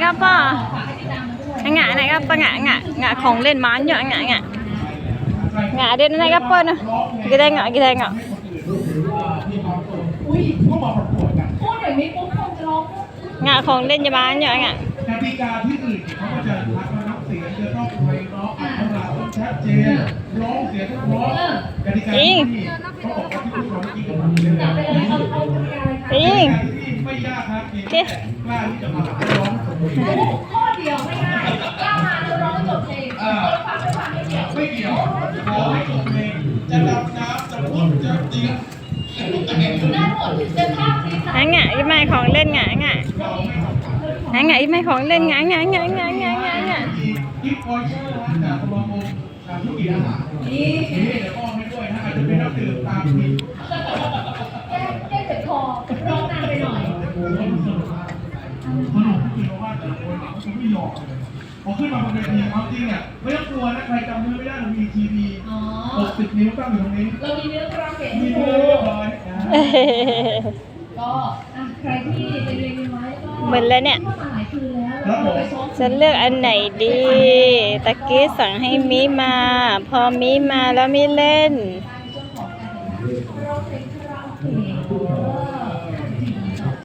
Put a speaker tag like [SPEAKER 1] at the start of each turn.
[SPEAKER 1] ka pa? Ngạ này ka pa ngạ ngạ ngạ không lên mán nhọ ngạ ngạ. Ngạ đến này ka pa nè. Cái đây ngạ cái đây ngạ.
[SPEAKER 2] อุ้ย
[SPEAKER 3] ก็มาประกวดกัน
[SPEAKER 2] พูดอย่างนี้ปุ๊บคงจะร้อง
[SPEAKER 1] Ngạ không lên cho bán nhọ ngạ.
[SPEAKER 3] กติกาที่อื่นเขาก็จะทักมานับเสียงจะต้อเราะอัตราต้องชัดเจนร้องเสียงต้องเพราะกติกาที่นี่เขาบอกว่าที่พูดมาเมื่อกี้ก็เหมือนเดิม
[SPEAKER 2] จับไปเลยเอาเอาทำอะไร
[SPEAKER 1] จริ
[SPEAKER 3] ก
[SPEAKER 1] ง
[SPEAKER 3] ติกาที่นี่ไม่ากครับเพียงแค่กล้าที่จะร้องสมบูรณ์
[SPEAKER 2] โอ้โหข้อเดียวไม่ง่ายกล้ามาแล้วร้องจบเพลงคนฟังไม่ฟังไม่เกี่ยว
[SPEAKER 3] ไม่เกี่ยวขอให้จบเพลงจะดำน้ำจะพูดจะเตียง
[SPEAKER 2] ได้หมดจะท่าคลิป
[SPEAKER 1] Ngạ ngạ cái mai không lên ngạ ngạ. Ngạ ngạ cái mai không lên ngạ ngạ ngạ ngạ ngạ ngạ ngạ.
[SPEAKER 3] กิฟต์คอยเชอร์จากสมาคมการธุรกิจอาหารนี่เดี๋ยวอ้อมให้ด้วยถ้าอาจจะเป็นนักดื่มตามนี้
[SPEAKER 2] แก้แก้เจ็บคอร้องนานไปหน่อย
[SPEAKER 3] โอ้โหสนุกมาก สนุกจริงเพราะว่าแต่ละคนเขาจะไม่หยอกเลยพอขึ้นมาบนเวทีเอาจริงอะไม่ต้องกลัวนะใครจำเนื้อไม่ได้เรามีทีวี
[SPEAKER 2] อ๋อ
[SPEAKER 3] 60นิ้วตั้งอยู่ตรงนี้
[SPEAKER 2] เรามีเนื้อกราฟิก
[SPEAKER 3] มี
[SPEAKER 2] ให้
[SPEAKER 3] เนื้
[SPEAKER 2] ดู
[SPEAKER 3] อเรียบร้อยนะ
[SPEAKER 2] ก็อะใครที่ไปเรียนไว้ก็
[SPEAKER 1] หมดแล้วเนี่ย
[SPEAKER 2] เข้ามาหลายคืนแล้วแล้วก็ไปซ้อม
[SPEAKER 1] ฉันเลือกอันไหนดี ตะกี้สั่งให้มิมา พอมิมาแล้วมิเล่น
[SPEAKER 2] ในช่วงของการแข่งขันร้องเพลงคาราโอเกะ